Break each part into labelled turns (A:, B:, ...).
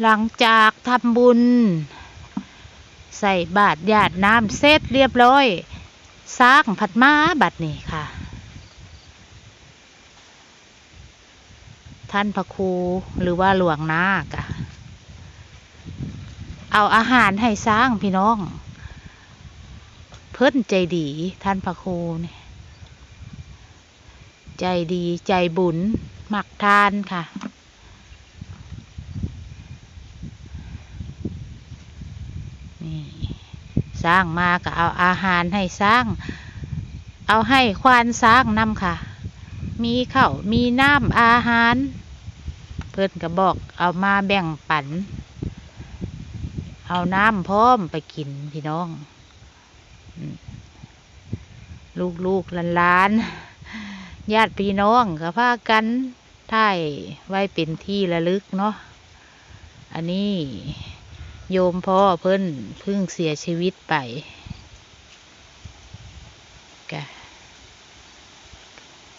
A: หลังจากทำบุญ ใส่บาตรญาติน้ำเสร็จเรียบร้อยสร้างผัดมาบัดนี้ค่ะ ท่านพระครูหรือว่าหลวงนากะเอาอาหารให้สร้างพี่น้อง เพิ่นใจดีท่านพระครูเนี่ยใจดีใจบุญหมักทานค่ะ สร้างมาก็เอาอาหารให้สร้าง เอาให้ควานสร้างนำค่ะ มีข้าวมีน้ำอาหาร เพิ่นก็บอกเอามาแบ่งปัน เอาน้ำพร้อมไปกินพี่น้องอืมลูกๆหลานญาติพี่น้องก็พากันถ่ายไว้เป็นที่ระลึกเนาะอันนี้ โยมพ่อเพิ่นเพิ่งเสียชีวิตไปกะ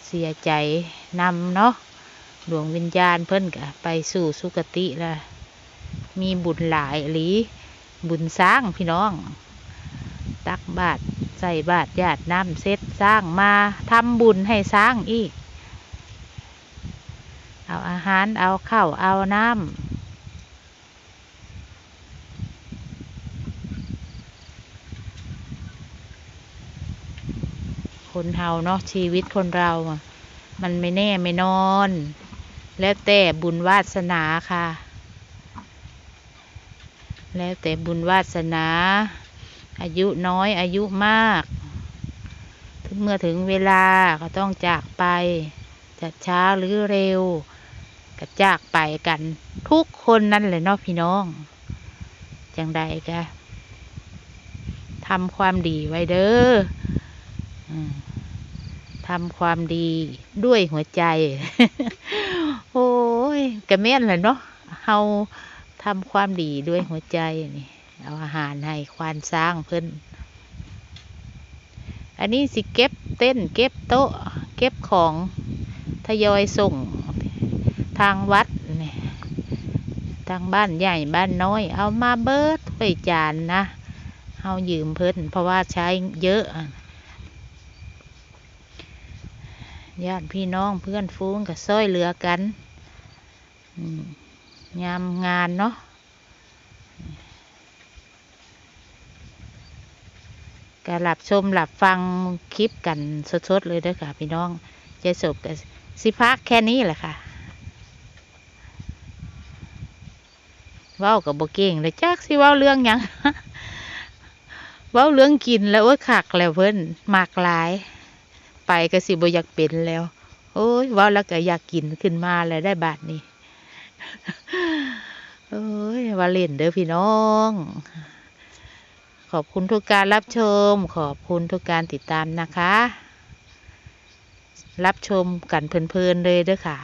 A: เสียใจนำเนาะดวงวิญญาณเพิ่นกะไปสู่สุคติละมีบุญหลายหรือบุญสร้างพี่น้อง ตักบาตรใส่บาตรญาติน้ำเซตสร้างมาทำบุญให้สร้างอีก เอาอาหารเอาข้าวเอาน้ำ คนเฮาเนาะชีวิตคนเราอะมันไม่แน่ไม่นอน แล้วแต่บุญวาสนาค่ะ แล้วแต่บุญวาสนา อายุน้อยอายุมาก ถึงเมื่อถึงเวลาก็ต้องจากไป จะช้าหรือเร็ว ก็จากไปกัน ทุกคนนั่นแหละเนาะพี่น้องจังใดกะทำความดีไว้เด้อ ทำความดีด้วยหัวใจ โอ้ยกระเม่นเลยเนาะเฮาทำความดีด้วยหัวใจนี่ เอาอาหารให้ควานสร้างเพิ่นอันนี้สิเก็บเต้นเก็บโต๊ะ เก็บของทยอยส่งทางวัดนี่ทางบ้านใหญ่บ้านน้อย เอามาเบิดถ้วยจานนะ เอายืมเพิ่นเพราะว่าใช้เยอะอะ ญาติพี่น้องเพื่อนฟูงก็ซ้อยเหลือกันยามงานเนาะก็หลับชมหลับฟังคลิปกันสดๆเลยด้อค่ะ พี่น้องเจะจบกับสิพักแค่นี้แหละค่ะเว้ากับโบเก่งเลยจักสิเว้าเรื่องยังเว้าเรื่องกินแล้วโอ้ยคักแล้วเพิ่นมากหลาย ไปก็สิบ่อยากเป็นแล้ว โอ้ยว่าแล้วก็อยากกินขึ้นมาแล้วได้บาทนี้โอ้ยว่าเล่นเด้อพี่น้อง ขอบคุณทุกการรับชม ขอบคุณทุกการติดตามนะคะ รับชมกันเพลินๆเลยเด้อค่ะ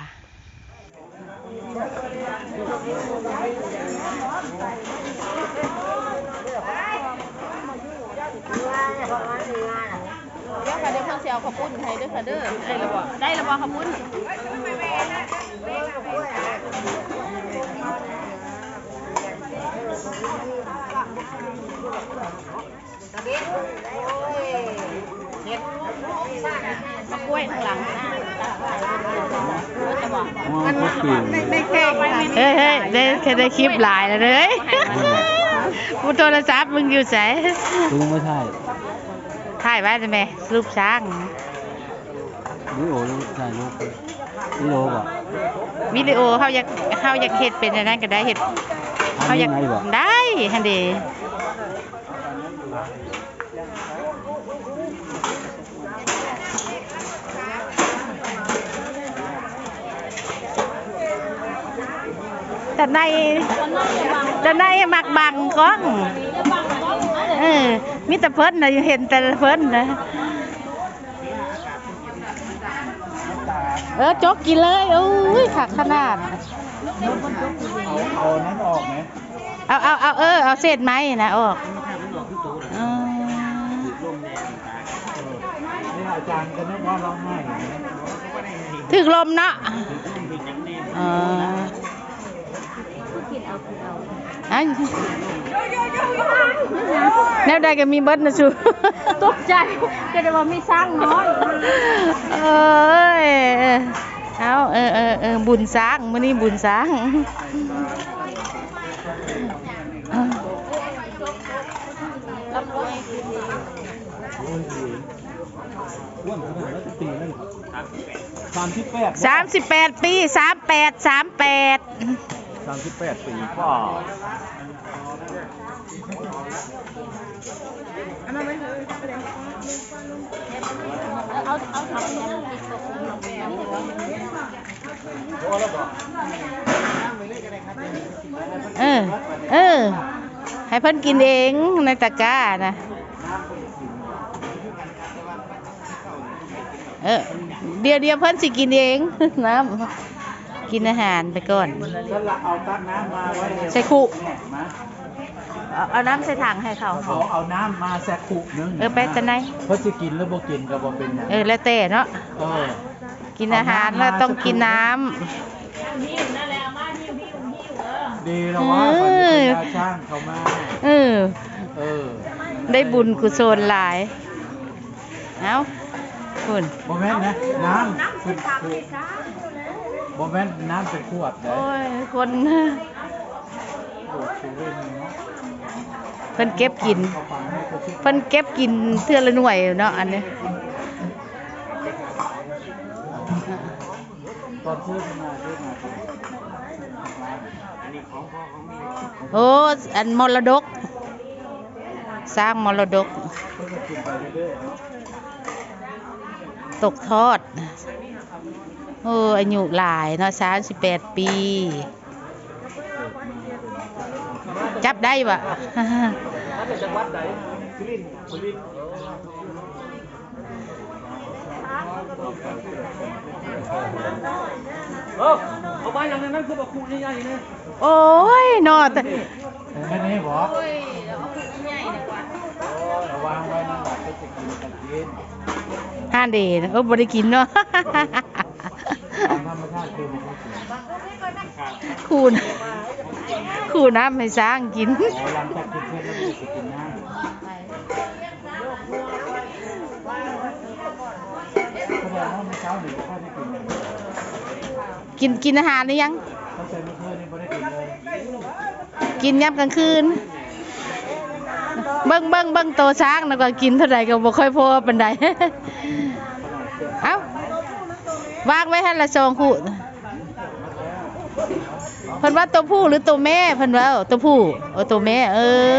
B: เดี๋ยวค่ะ เดี๋ยวเพิ่นสิเอาข้าวปุ้นให้เด้อค่ะเด้อได้แล้วบ่ได้แล้วบ่ข้าวปุ้นมะกล้วยข้างหลังจะบอก
C: มันมา
B: ไม่แข็ง
A: เฮ้ยเฮ้ยได้แค่ได้คลิปหลายแล้วเลยกูโทรศัพท์มึงอยู่ไหน
C: ลุงไม่ใช่
A: ถ่ายไว้ได้ไหมรูปช้าง
C: วิโอลูกใช่ลูกวิโอป่ะ
A: วิดีโอเขาอยากเขาอยากเห็ดเป็นอันนั้นก็ได้เห็ดเขาอยาก
C: ทำยังไงบ่
A: ได้ฮันเดแต่ในแต่ในมักบังกล้องเออ มีแต่เพิ่นนะเห็นแต่เพิ่นนะเออจกกินเลยโอ้ยขาดขนาด
C: เอานั้นออกไหม
A: เอาเอาเอาเออเอาเศษไม้นะออกอืม
C: นี่อาจารย์ก็นึกว่าร้องไห้
A: ถึกลมเนาะอ๋อ อันแนวใดก็มีเบิดนะชู
B: ตกใจก็ได้ว่ามีสร้างน้อย
A: เอ้ยเอาเออเออเออบุญสร้างมื้อนี้บุญสร้าง
B: รับรวย
C: อ้วนขนาดนั้นปีนั่นสามสิบแปด
A: สามสิบแปดปีสามแปดสามแปด
C: สามสิบแปดปีกว่า
B: เอาเอาทำยัง
A: เออ เออ ให้เพิ่นกินเองในตะกร้านะ เออ เดี๋ยวเดี๋ยวเพิ่นสิกินเองน้ำ กินอาหารไปก่อน
C: ถ้าเราเอาตั้งน้ำมาไว้
A: ใส่คุ
C: เนี่ยมา
A: เอาเอาน้ำใส่ถังให้เขา
C: เขาเอาน้ำมาแซกคุนึง
A: เออไปแต่ไหน
C: เพื่อจะกินหรือบ่กินก็บ่เป็นหยัง
A: เออแล้วแต่เนาะ
C: เออ
A: กินอาหารแล้วต้องกินน้ำ
C: ดีแล้วว่า
A: เอ
C: คนที่
A: อ
C: เป็นยาช่างเขามา
A: เออ
C: เออ
A: ได้บุญกุศลหลายเอาคุณ
C: บ่แม่นนะน้ำเป็ นขวดบ่แม่นน้ำเป็นขวดเด้
A: โอ้ย คน
C: โอ้ชูเล่นเนาะ
A: เพิ่นเก็บกิน
C: เขาฟังให้เขาคิด
A: เพิ่นเก็บกินเทื่อละหน่วยเนาะอันนี้
C: ตอนซื้อขึ้นมาซื้อมา
A: โอ้อันมรดก สร้างมรดก
C: เพิ่นก็กินไปเรื่อยๆเนาะ
A: ตกทอด โอ้อายุหลายเนาะสามสิบแปดปี จับได้ปะ
C: เออเอาไปอย่างนั้นคือบ่คูใหญ่ๆนะ
A: โอ้ยเนาะแต่
C: แค่นี้บ่
B: โอ้ยเอาคุกใหญ่ดีกว่า
C: ระวางไว้นั่นแหละก็จะกินกันกิน
A: ห้านเดนเออบ่ได้กินเนาะ
C: ตามธรรมชาติคือมัน
A: คูน้ำให้สร้างกินะ
C: กินน้ำแสดงว่าเมื่อเช้างกิน
A: กินกินอาหารหรือยัง
C: กินย
A: กินยามกลางคืน เบิ่งเบิ่งเบิ่งโตช้างแล้วก็กินเท่าใดก็บ่ค่อยพอปานใดเอ้า วางไว้ให้ละสองคู่เพิ่นว่าตัวผู้หรือตัวแม่เพิ่นว่าตัวผู้เอาตัวแม่ เออ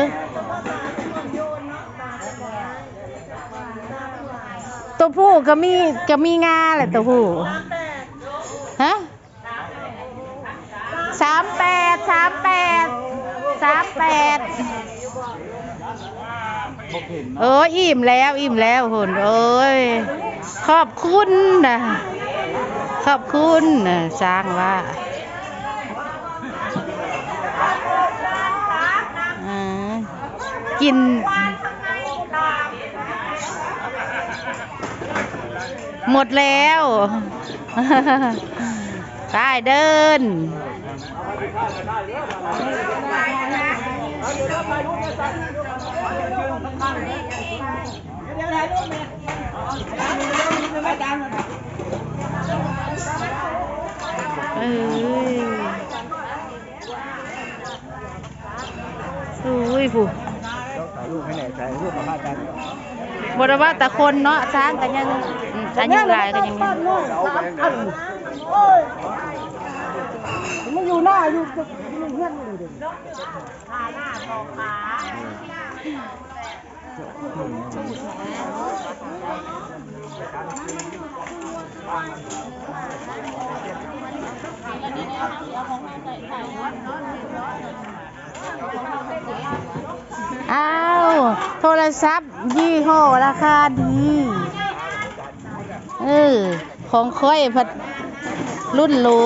A: ตัวผู้ก็มีก็มีงาแหละตัวผู้ฮะสามแปดสามแปดสามแปดเอออิ่มแล้ว อิ่มแล้วหุ่นเอ้ยขอบคุณนะ ขอบคุณนะสร้างว่าอ่ากิน หมดแล้วไปเดินเอ้ยอุ้ยผู้
C: ถ่ายรูปให้แน่ใจรูปมาพากัน
A: บรว่าแต่คนเนาะสร้างกันยังอืมอายุหลายกันยังมี
C: เอาไปไหน
D: มันอยู่หน้าอยู่อยู่เงี้ยนเลยเด็ก
A: อ้า อ้าว โทรศัพท์ ยี่ห้อราคาดี เออ ของค่อยพัดรุ่นหรู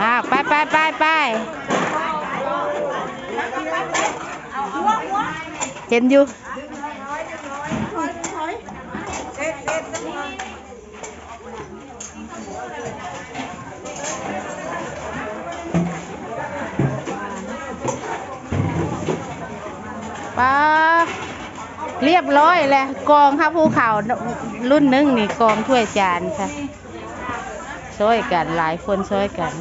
A: อ่าไปไปไปไปเห็นอยู่ ปเรียบร้อยเลยกองค่ะภูเขารุ่นหนึ่งนี่กองถ้วยจานค่ะช่วยกันหลายคนช่วยกัน